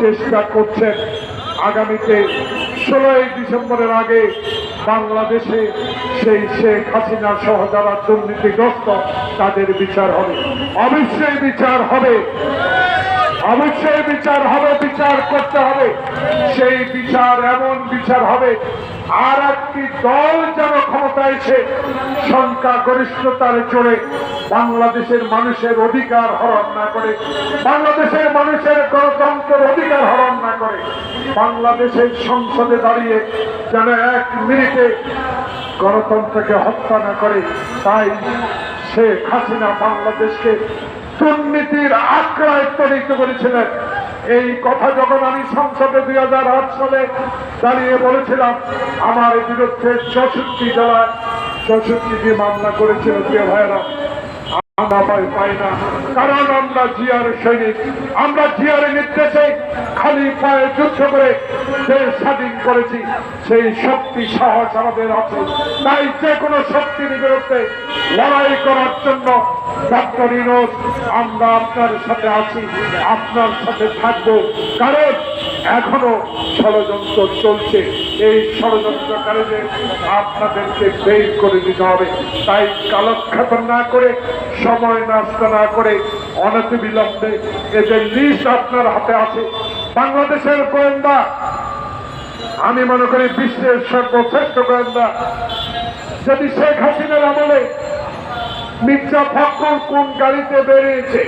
চেষ্টা করছেন আগামীতে ষোলোই ডিসেম্বরের আগে বাংলাদেশে সেই শেখ হাসিনা সহ যারা দুর্নীতিগ্রস্ত, তাদের বিচার হবে। অবশ্যই বিচার হবে। অবশ্যই বিচার হবে, বিচার করতে হবে। সেই বিচার এমন বিচার হবে, আর একটি দল যেন ক্ষমতা এসে সংখ্যা গরিষ্ঠতার জোরে বাংলাদেশের মানুষের অধিকার হরণ না করে, বাংলাদেশের মানুষের গণতন্ত্রের অধিকার হরণ না করে, বাংলাদেশের সংসদে দাঁড়িয়ে যেন এক মিনিটে গণতন্ত্রকে হত্যা না করে, তাই শেখ হাসিনা বাংলাদেশকে দুর্নীতির আক্রায় তরিত করেছিলেন। এই কথা যখন আমি সংসদে দুই হাজার আট সালে দাঁড়িয়ে বলেছিলাম, আমার বিরুদ্ধে চৌষট্টি জেলায় চৌষট্টিটি মামলা করেছিল, প্রিয় ভাইয়েরা আমরা কারণ আমরা জিয়ার সৈনিক। আমরা জিয়ার নির্দেশে খালি পায়ে যুদ্ধ করে স্বাধীন করেছি। সেই শক্তি, সাহস আমাদের আছে। তাই যে কোনো শক্তির বিরুদ্ধে লড়াই করার জন্য ডক্টর আমরা আপনার সাথে আছি। আপনার সাথে থাকব। কারণ এখনও ষড়যন্ত্র চলছে। এই ষড়যন্ত্রকারীদের আপনাদেরকে বের করে দিতে হবে। তাই কালক্ষেপণ না করে, সময় নষ্ট না করে অনতি বিলম্বে এদের লিস্ট আপনার হাতে আছে, বাংলাদেশের গোয়েন্দা, আমি মনে করি বিশ্বের সর্বশ্রেষ্ঠ গোয়েন্দা, যদি শেখ হাসিনার আমলে মির্জা ফখরুল কোন গাড়িতে বেরিয়েছে